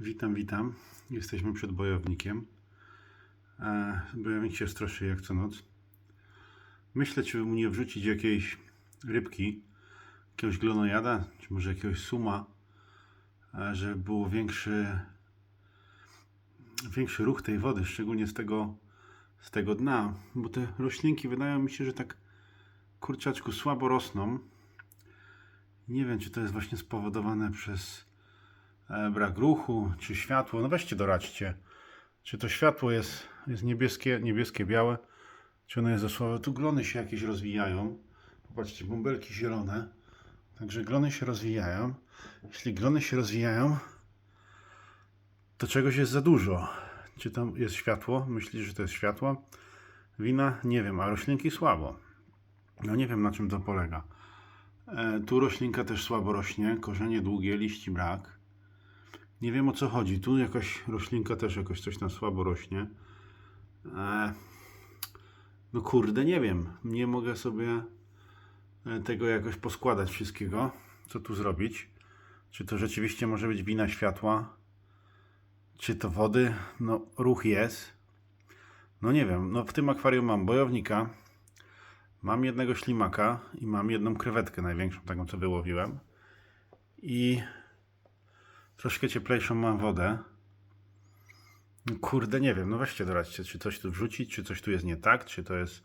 Witam, witam. Jesteśmy przed bojownikiem. E, Bojownik się stroszy jak co noc. Myślę, czy mu nie wrzucić jakiejś rybki, jakiegoś glonojada, czy może jakiegoś suma, e, żeby było większy, większy ruch tej wody, szczególnie z tego, z tego dna, bo te roślinki wydają mi się, że tak kurczaczku słabo rosną. Nie wiem, czy to jest właśnie spowodowane przez brak ruchu, czy światło. No weźcie doradźcie, czy to światło jest, jest niebieskie, niebieskie, białe, czy ono jest słabe. Tu glony się jakieś rozwijają. Popatrzcie, bąbelki zielone. Także glony się rozwijają. Jeśli glony się rozwijają, to czegoś jest za dużo. Czy tam jest światło? Myślisz, że to jest światło? Wina? Nie wiem, a roślinki słabo. No nie wiem, na czym to polega. E, tu roślinka też słabo rośnie, korzenie długie, liści brak. Nie wiem o co chodzi. Tu jakaś roślinka też jakoś coś tam słabo rośnie. E, no kurde, nie wiem. Nie mogę sobie e, tego jakoś poskładać wszystkiego. Co tu zrobić? Czy to rzeczywiście może być wina światła? Czy to wody? No ruch jest. No nie wiem. No w tym akwarium mam bojownika. Mam jednego ślimaka i mam jedną krewetkę największą, taką co wyłowiłem. I troszkę cieplejszą mam wodę. Kurde, nie wiem, no weźcie doradźcie, czy coś tu wrzucić, czy coś tu jest nie tak, czy to jest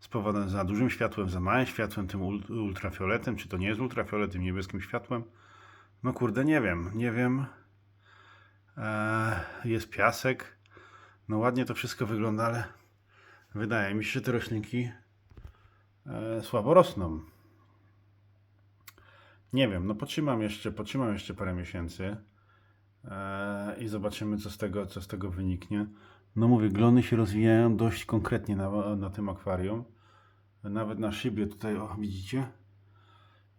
spowodowane za dużym światłem, za małym światłem, tym ul- ultrafioletem, czy to nie jest ultrafiolet, tym niebieskim światłem. No kurde, nie wiem, nie wiem. Eee, jest piasek. No ładnie to wszystko wygląda, ale wydaje mi się, że te roślinki e, słabo rosną. Nie wiem, no potrzymam jeszcze, potrzymam jeszcze parę miesięcy e, i zobaczymy, co z, tego, co z tego wyniknie. No mówię, glony się rozwijają dość konkretnie na, na tym akwarium. Nawet na szybie tutaj, o, widzicie?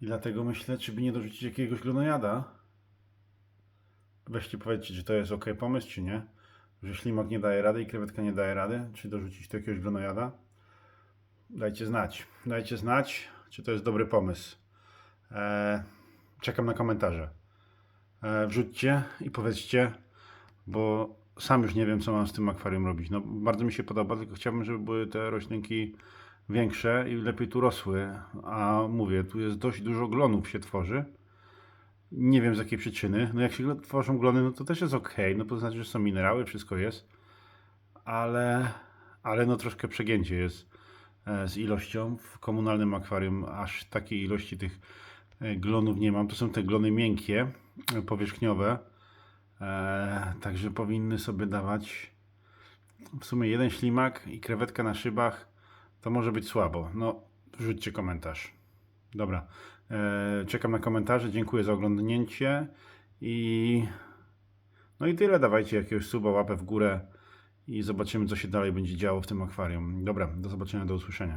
I dlatego myślę, czy by nie dorzucić jakiegoś glonojada. Weźcie powiedzcie, czy to jest ok pomysł, czy nie. Że ślimak nie daje rady i krewetka nie daje rady. Czy dorzucić tu jakiegoś glonojada? Dajcie znać. Dajcie znać, czy to jest dobry pomysł. E, czekam na komentarze. E, wrzućcie i powiedzcie, bo sam już nie wiem, co mam z tym akwarium robić. No, bardzo mi się podoba, tylko chciałbym, żeby były te roślinki większe i lepiej tu rosły. A mówię, tu jest dość dużo glonów się tworzy. Nie wiem z jakiej przyczyny. No jak się tworzą glony, no to też jest ok. No to znaczy, że są minerały, wszystko jest. Ale, ale no troszkę przegięcie jest e, z ilością. W komunalnym akwarium aż takiej ilości tych glonów nie mam. To są te glony miękkie, e, powierzchniowe. E, także powinny sobie dawać w sumie jeden ślimak i krewetka na szybach. To może być słabo. No, rzućcie komentarz. Dobra. E, czekam na komentarze. Dziękuję za oglądnięcie. I no i tyle. Dawajcie jakiegoś suba, łapę w górę i zobaczymy, co się dalej będzie działo w tym akwarium. Dobra, do zobaczenia, do usłyszenia.